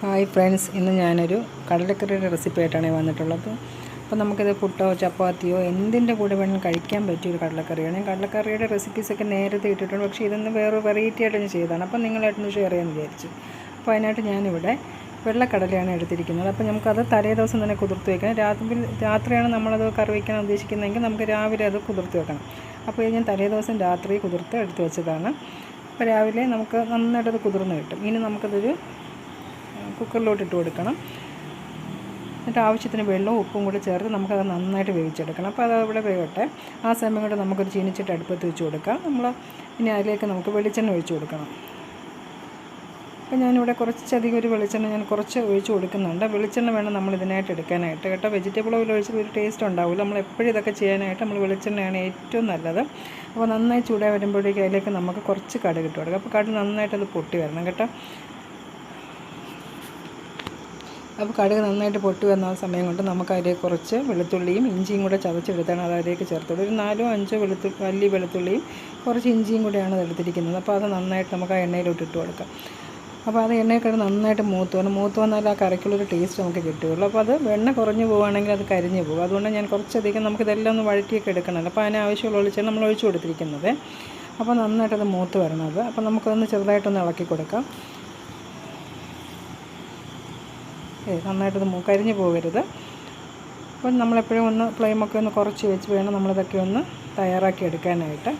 Hi friends ഇന്ന് ഞാനൊരു കടലക്കറിയുടെ recipe ആയിട്ടാണ് വന്നിട്ടുള്ളത്. അപ്പോൾ നമുക്കിത് പുട്ടോ ചപ്പാത്തിയോ എന്തിന്റെ കൂടെ വേണം കഴിക്കാൻ പറ്റിയ ഒരു കടലക്കറിയാണ്. ഞാൻ കടലക്കറിയുടെ റെസിപ്പീസൊക്കെ നേരത്തെ ഇട്ടിട്ടുണ്ട്. പക്ഷേ ഇതൊന്ന് വേറെ വെറൈറ്റി ആയിട്ട് ചെയ്തതാണ് അപ്പോൾ നിങ്ങളായിട്ടൊന്ന് ഷെയർ ചെയ്യാമെന്ന് വിചാരിച്ചു. അപ്പോൾ അതിനായിട്ട് ഞാനിവിടെ വെള്ളക്കടലയാണ് എടുത്തിരിക്കുന്നത്. അപ്പോൾ നമുക്കത് തലേ ദിവസം തന്നെ കുതിർത്ത് വെക്കണം. രാത്രി രാത്രിയാണ് നമ്മളത് കറി വയ്ക്കാൻ ഉദ്ദേശിക്കുന്നതെങ്കിൽ നമുക്ക് രാവിലെ അത് കുതിർത്ത് വെക്കണം. അപ്പോൾ ഇത് ഞാൻ തലേ ദിവസം രാത്രി കുതിർത്ത് എടുത്ത് വെച്ചതാണ്. അപ്പോൾ രാവിലെ നമുക്ക് നന്നായിട്ടത് കുതിർന്ന് കിട്ടും. ഇനി നമുക്കതൊരു കുക്കറിലോട്ട് ഇട്ട് കൊടുക്കണം. എന്നിട്ട് ആവശ്യത്തിന് വെള്ളവും ഉപ്പും കൂടി ചേർത്ത് നമുക്കത് നന്നായിട്ട് വേവിച്ചെടുക്കണം. അപ്പോൾ അത് അവിടെ വേവട്ടെ. ആ സമയം കൊണ്ട് നമുക്കൊരു ചീനിച്ചിട്ട് അടുപ്പത്ത് വെച്ച് കൊടുക്കാം. നമ്മൾ ഇനി അതിലേക്ക് നമുക്ക് വെളിച്ചെണ്ണ ഒഴിച്ച് കൊടുക്കണം. അപ്പോൾ ഞാനിവിടെ കുറച്ചധികം ഒരു വെളിച്ചെണ്ണ ഞാൻ കുറച്ച് ഒഴിച്ച് കൊടുക്കുന്നുണ്ട്. വെളിച്ചെണ്ണ വേണം നമ്മൾ ഇതിനായിട്ട് എടുക്കാനായിട്ട് കേട്ടോ. വെജിറ്റബിൾ ഓയിൽ ഒഴിച്ച് ഒരു ടേസ്റ്റ് ഉണ്ടാവില്ല. നമ്മൾ എപ്പോഴും ഇതൊക്കെ ചെയ്യാനായിട്ട് നമ്മൾ വെളിച്ചെണ്ണയാണ് ഏറ്റവും നല്ലത്. അപ്പോൾ നന്നായി ചൂടായി വരുമ്പോഴേക്കും അതിലേക്ക് നമുക്ക് കുറച്ച് കടുക് ഇട്ട് കൊടുക്കാം. അപ്പോൾ കടുക് നന്നായിട്ട് അത് പൊട്ടി വരണം കേട്ടോ. അപ്പോൾ കടുക് നന്നായിട്ട് പൊട്ടി വന്ന സമയം കൊണ്ട് നമുക്ക് അതിലേക്ക് കുറച്ച് വെളുത്തുള്ളിയും ഇഞ്ചിയും കൂടെ ചതച്ചെടുത്താണ് അത് അതിലേക്ക് ചേർത്തത്. ഒരു നാലോ അഞ്ചോ വെളുത്തു വലിയ വെളുത്തുള്ളിയും കുറച്ച് ഇഞ്ചിയും കൂടെയാണ് അത് എടുത്തിരിക്കുന്നത്. അപ്പോൾ അത് നന്നായിട്ട് നമുക്ക് ആ എണ്ണയിലോട്ട് ഇട്ട് കൊടുക്കാം. അപ്പോൾ അത് എണ്ണയൊക്കെ നന്നായിട്ട് മൂത്ത് വന്നു മൂത്ത് വന്നാൽ ആ കറിക്കുള്ളൊരു ടേസ്റ്റ് നമുക്ക് കിട്ടുകയുള്ളൂ. അപ്പോൾ അത് വെണ്ണ കുറഞ്ഞു പോവുകയാണെങ്കിൽ അത് കരിഞ്ഞു പോകും. അതുകൊണ്ട് ഞാൻ കുറച്ചധികം നമുക്ക് ഇതെല്ലാം ഒന്ന് വഴറ്റിയൊക്കെ എടുക്കണമല്ലോ. അപ്പോൾ അതിന് ആവശ്യമുള്ള ഒളിച്ചാണ് നമ്മൾ ഒഴിച്ചു കൊടുത്തിരിക്കുന്നത്. അപ്പോൾ നന്നായിട്ടത് മൂത്ത് വരണത്. അപ്പോൾ നമുക്കതൊന്ന് ചെറുതായിട്ടൊന്ന് ഇളക്കി കൊടുക്കാം. ഏ നന്നായിട്ടത് കരിഞ്ഞു പോകരുത്. അപ്പം നമ്മളെപ്പോഴും ഒന്ന് ഫ്ലെയിമൊക്കെ ഒന്ന് കുറച്ച് വെച്ച് വേണം നമ്മളിതൊക്കെ ഒന്ന് തയ്യാറാക്കി എടുക്കാനായിട്ട്.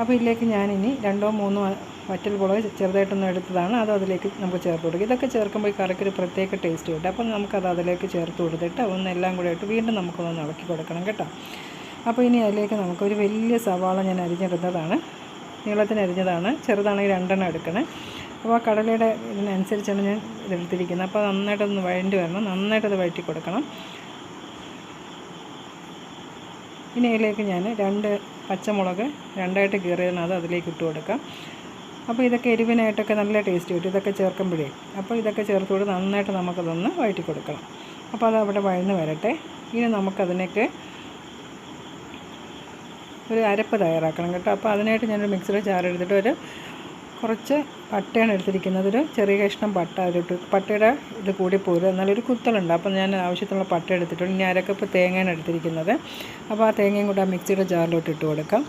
അപ്പോൾ ഇതിലേക്ക് ഞാനിനി രണ്ടോ മൂന്നോ വറ്റൽ മുളക് ചെറുതായിട്ടൊന്ന് എടുത്തതാണ്. അത് അതിലേക്ക് നമുക്ക് ചേർത്ത് കൊടുക്കുക ഇതൊക്കെ ചേർക്കുമ്പോൾ ഈ കറിക്കൊരു പ്രത്യേക ടേസ്റ്റ് കിട്ടും അപ്പം നമുക്കത് അതിലേക്ക് ചേർത്ത് കൊടുത്തിട്ട് ഒന്ന് എല്ലാം കൂടെ ഇട്ട് വീണ്ടും നമുക്കൊന്ന് ഇളക്കി കൊടുക്കണം കേട്ടോ. അപ്പോൾ ഇനി അതിലേക്ക് നമുക്കൊരു വലിയ സവാള ഞാൻ അരിഞ്ഞിടുന്നതാണ്. നീളത്തിന് അരിഞ്ഞതാണ്. ചെറുതാണെങ്കിൽ രണ്ടെണ്ണം എടുക്കണേ. അപ്പോൾ ആ കടലയുടെ ഇതിനനുസരിച്ചാണ് ഞാൻ ഇതെടുത്തിരിക്കുന്നത് അപ്പോൾ നന്നായിട്ടൊന്ന് വഴണ്ടി വരണം. നന്നായിട്ടത് വഴറ്റി കൊടുക്കണം. ഇനി അതിലേക്ക് ഞാൻ രണ്ട് പച്ചമുളക് രണ്ടായിട്ട് കീറിയതാണ് അത് അതിലേക്ക് ഇട്ട് കൊടുക്കാം. അപ്പോൾ ഇതൊക്കെ എരിവിനായിട്ടൊക്കെ നല്ല ടേസ്റ്റ് കിട്ടും. ഇതൊക്കെ ചേർക്കുമ്പോഴേ. അപ്പോൾ ഇതൊക്കെ ചേർത്തുകൊണ്ട് നന്നായിട്ട് നമുക്കതൊന്ന് വഴറ്റി കൊടുക്കണം. അപ്പോൾ അത് അവിടെ വഴന്ന് വരട്ടെ. ഇനി നമുക്കതിനൊക്കെ ഒരു അരപ്പ് തയ്യാറാക്കണം കേട്ടോ. അപ്പോൾ അതിനായിട്ട് ഞാനൊരു മിക്സിയുടെ ചാറെടുത്തിട്ട് ഒരു കുറച്ച് പട്ടയാണ് എടുത്തിരിക്കുന്നത്. ഒരു ചെറിയ കഷ്ണം പട്ട അതിലിട്ട് പട്ടയുടെ ഇത് കൂടി പോരും എന്നാലൊരു കുത്തലുണ്ട്. അപ്പോൾ ഞാൻ ആവശ്യത്തിനുള്ള പട്ട എടുത്തിട്ടുണ്ട്. ഇനി അരക്കപ്പ് തേങ്ങയാണ് എടുത്തിരിക്കുന്നത്. അപ്പോൾ ആ തേങ്ങയും കൂടെ ആ മിക്സിയുടെ ജാറിലോട്ട് ഇട്ട് കൊടുക്കാം.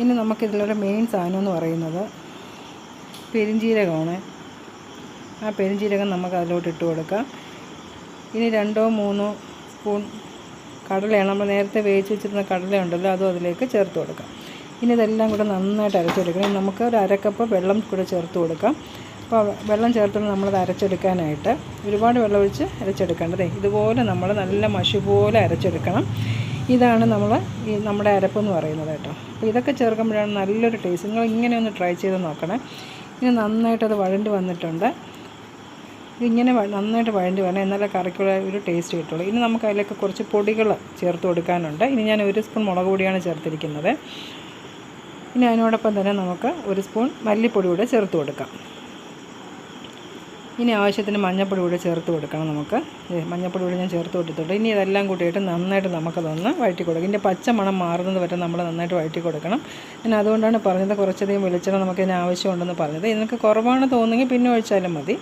ഇനി നമുക്കിതിലൊരു മെയിൻ സാധനം എന്ന് പറയുന്നത് പെരിഞ്ജീരകമാണ് ആ പെരിഞ്ജീരകം നമുക്ക് അതിലോട്ട് ഇട്ട് കൊടുക്കാം. ഇനി രണ്ടോ മൂന്നോ സ്പൂൺ കടലയാണ്. നമ്മൾ നേരത്തെ വേവിച്ച് വെച്ചിരുന്ന കടല ഉണ്ടല്ലോ അതും അതിലേക്ക് ചേർത്ത് കൊടുക്കാം. ഇനി ഇതെല്ലാം കൂടെ നന്നായിട്ട് അരച്ചെടുക്കണം. നമുക്ക് ഒരു അരക്കപ്പ് വെള്ളം കൂടെ ചേർത്ത് കൊടുക്കാം. അപ്പോൾ വെള്ളം ചേർത്തുകൊണ്ട് നമ്മളത് അരച്ചെടുക്കാനായിട്ട് ഒരുപാട് വെള്ളം ഒഴിച്ച് അരച്ചെടുക്കേണ്ടത് ഇതുപോലെ നമ്മൾ നല്ല മഷി പോലെ അരച്ചെടുക്കണം. ഇതാണ് നമ്മൾ ഈ നമ്മുടെ അരപ്പെന്ന് പറയുന്നത് കേട്ടോ. അപ്പോൾ ഇതൊക്കെ ചേർക്കുമ്പോഴാണ് നല്ലൊരു ടേസ്റ്റ്. നിങ്ങൾ ഇങ്ങനെ ഒന്ന് ട്രൈ ചെയ്ത് നോക്കണേ. ഇനി നന്നായിട്ടത് വഴണ്ടി വന്നിട്ടുണ്ട്. ഇതിങ്ങനെ വ- നന്നായിട്ട് വഴണ്ടി വരണം. എന്നാലേ കറിക്കുള്ള ഒരു ടേസ്റ്റ് കിട്ടുള്ളൂ. ഇനി നമുക്ക് അതിലേക്ക് കുറച്ച് പൊടികൾ ചേർത്ത് കൊടുക്കാനുണ്ട്. ഇനി ഞാൻ ഒരു സ്പൂൺ മുളക് പൊടിയാണ് ചേർത്തിരിക്കുന്നത്. ഇനി അതിനോടൊപ്പം തന്നെ നമുക്ക് ഒരു സ്പൂൺ മല്ലിപ്പൊടി കൂടെ ചേർത്ത് കൊടുക്കാം. ഇനി ആവശ്യത്തിന് മഞ്ഞൾപ്പൊടി കൂടെ ചേർത്ത് കൊടുക്കണം നമുക്ക്. മഞ്ഞൾപ്പൊടി കൂടെ ഞാൻ ചേർത്ത് കൊടുത്തിട്ടുണ്ട്. ഇനി ഇതെല്ലാം കൂട്ടിയിട്ട് നന്നായിട്ട് നമുക്കതൊന്ന് വഴറ്റി കൊടുക്കാം. ഇതിന്റെ പച്ച മണം മാറുന്നത് വരെ നമ്മൾ നന്നായിട്ട് വഴറ്റി കൊടുക്കണം. ഞാൻ അതുകൊണ്ടാണ് പറഞ്ഞത് കുറച്ചധികം വെളിച്ചെണ്ണ നമുക്ക് ഇതിന് ആവശ്യമുണ്ടെന്ന് പറഞ്ഞത്. ഇതിനൊക്കെ കുറവാണ് തോന്നുമെങ്കിൽ പിന്നെ ഒഴിച്ചാലും മതി.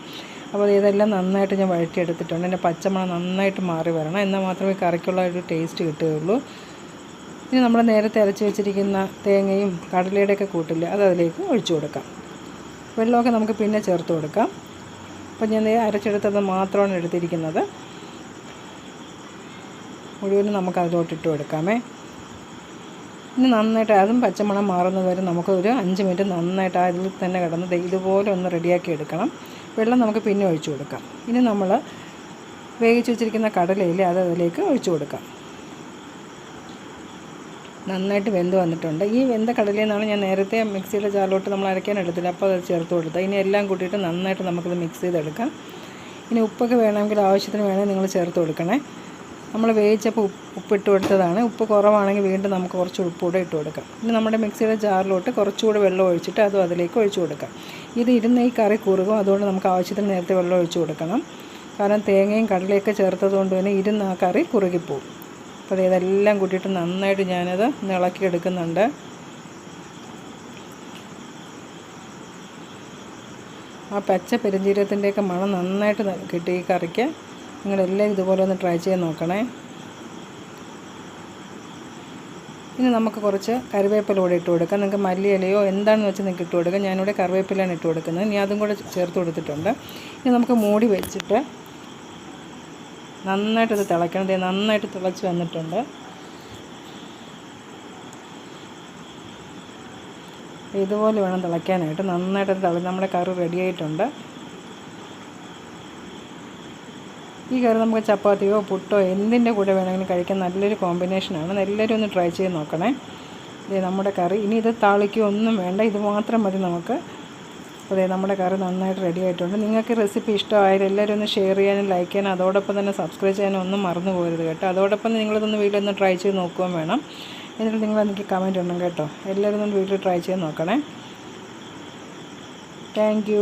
അപ്പോൾ ഇതെല്ലാം നന്നായിട്ട് ഞാൻ വഴറ്റിയെടുത്തിട്ടുണ്ട്. എന്റെ പച്ചമണം നന്നായിട്ട് മാറി വരണം. എന്നാൽ മാത്രമേ കറിക്കുള്ള ഒരു ടേസ്റ്റ് കിട്ടുകയുള്ളൂ. ഇനി നമ്മൾ നേരത്തെ അരച്ച് വെച്ചിരിക്കുന്ന തേങ്ങയും കടലയുടെയൊക്കെ കൂട്ടില്ല അത് അതിലേക്ക് ഒഴിച്ചു കൊടുക്കാം. വെള്ളമൊക്കെ നമുക്ക് പിന്നെ ചേർത്ത് കൊടുക്കാം. അപ്പം ഞാൻ അരച്ചെടുത്തത് മാത്രമാണ് എടുത്തിരിക്കുന്നത്. മുഴുവനും നമുക്ക് അതിലോട്ട് ഇട്ട് കൊടുക്കാമേ. ഇനി നന്നായിട്ട് അതും പച്ചമണം മാറുന്നത് വരെ നമുക്ക് ഒരു അഞ്ച് മിനിറ്റ് നന്നായിട്ട് അതിൽ തന്നെ കിടന്ന് ഇതുപോലെ ഒന്ന് റെഡിയാക്കി എടുക്കണം. വെള്ളം നമുക്ക് പിന്നെ ഒഴിച്ചു കൊടുക്കാം. ഇനി നമ്മൾ വേവിച്ച് വെച്ചിരിക്കുന്ന കടലയിൽ അത് അതിലേക്ക് ഒഴിച്ചു കൊടുക്കാം. നന്നായിട്ട് വെന്ത് വന്നിട്ടുണ്ട്. ഈ വെന്ത കടലയിൽ നിന്നാണ് ഞാൻ നേരത്തെ മിക്സിയുടെ ചാലോട്ട് നമ്മൾ അരയ്ക്കാൻ എടുത്തില്ല. അപ്പോൾ അത് ചേർത്ത് കൊടുത്തത്. ഇനി എല്ലാം കൂട്ടിയിട്ട് നന്നായിട്ട് നമുക്കത് മിക്സ് ചെയ്തെടുക്കാം. ഇനി ഉപ്പൊക്കെ വേണമെങ്കിൽ ആവശ്യത്തിന് വേണമെങ്കിൽ നിങ്ങൾ ചേർത്ത് കൊടുക്കണേ. നമ്മൾ വേവിച്ചപ്പോൾ ഉപ്പ് ഉപ്പിട്ട് കൊടുത്തതാണ്. ഉപ്പ് കുറവാണെങ്കിൽ വീണ്ടും നമുക്ക് കുറച്ച് ഉപ്പ് കൂടെ ഇട്ട് കൊടുക്കാം. ഇനി നമ്മുടെ മിക്സിയുടെ ജാറിലോട്ട് കുറച്ചുകൂടെ വെള്ളം ഒഴിച്ചിട്ട് അതും അതിലേക്ക് ഒഴിച്ചു കൊടുക്കാം. ഇത് ഇരുന്ന് ഈ കറി കുറുകും. അതുകൊണ്ട് നമുക്ക് ആവശ്യത്തിന് നേരത്തെ വെള്ളം ഒഴിച്ചു കൊടുക്കണം. കാരണം തേങ്ങയും കടലയൊക്കെ ചേർത്തത് കൊണ്ട് തന്നെ ഇരുന്ന് ആ കറി കുറുകിപ്പോവും. അപ്പോൾ ഇതെല്ലാം കൂട്ടിയിട്ട് നന്നായിട്ട് ഞാനത് ഇളക്കി എടുക്കുന്നുണ്ട്. ആ പച്ച പെരുംജീരകത്തിന്റെയൊക്കെ മണം നന്നായിട്ട് കിട്ടി ഈ കറിക്ക്. നിങ്ങളെല്ലാം ഇതുപോലെ ഒന്ന് ട്രൈ ചെയ്ത് നോക്കണേ. ഇനി നമുക്ക് കുറച്ച് കറിവേപ്പില കൂടെ ഇട്ട് കൊടുക്കാം. നിങ്ങൾക്ക് മല്ലിയിലയോ എന്താണെന്ന് വെച്ചാൽ നിങ്ങൾക്ക് ഇട്ട് കൊടുക്കാം. ഞാനിവിടെ കറിവേപ്പിലാണ് ഇട്ട് കൊടുക്കുന്നത്. ഇനി അതും കൂടെ ചേർത്ത് കൊടുത്തിട്ടുണ്ട്. ഇനി നമുക്ക് മൂടി വെച്ചിട്ട് നന്നായിട്ട് ഇത് തിളയ്ക്കണം ദേ നന്നായിട്ട് തിളച്ച് വന്നിട്ടുണ്ട്. ഇതുപോലെ വേണം തിളയ്ക്കാനായിട്ട്. നന്നായിട്ട് തിള നമ്മുടെ കറി റെഡിയായിട്ടുണ്ട് ഈ കറി നമുക്ക് ചപ്പാത്തിയോ പുട്ടോ എന്തിന്റെ കൂടെ വേണമെങ്കിലും കഴിക്കാൻ നല്ലൊരു കോമ്പിനേഷനാണ് എല്ലാവരും ഒന്ന് ട്രൈ ചെയ്ത് നോക്കണേ. നമ്മുടെ കറി. ഇനി ഇത് താളിക്കോ ഒന്നും വേണ്ട. ഇത് മാത്രം മതി നമുക്ക്. അതെ നമ്മുടെ കറി നന്നായിട്ട് റെഡി ആയിട്ടുണ്ട്. നിങ്ങൾക്ക് റെസിപ്പി ഇഷ്ടമായാലും എല്ലാവരും ഒന്ന് ഷെയർ ചെയ്യാനും ലൈക്ക് ചെയ്യാനും അതോടൊപ്പം തന്നെ സബ്സ്ക്രൈബ് ചെയ്യാനും ഒന്നും മറന്നു പോകരുത് കേട്ടോ. അതോടൊപ്പം നിങ്ങളിതൊന്ന് വീട്ടിലൊന്ന് ട്രൈ ചെയ്ത് നോക്കുകയും വേണം. എന്നിട്ട് നിങ്ങൾ എനിക്ക് കമന്റ് ഇടണം കേട്ടോ. എല്ലാവരും ഒന്ന് വീട്ടിൽ ട്രൈ ചെയ്ത് നോക്കണേ. താങ്ക്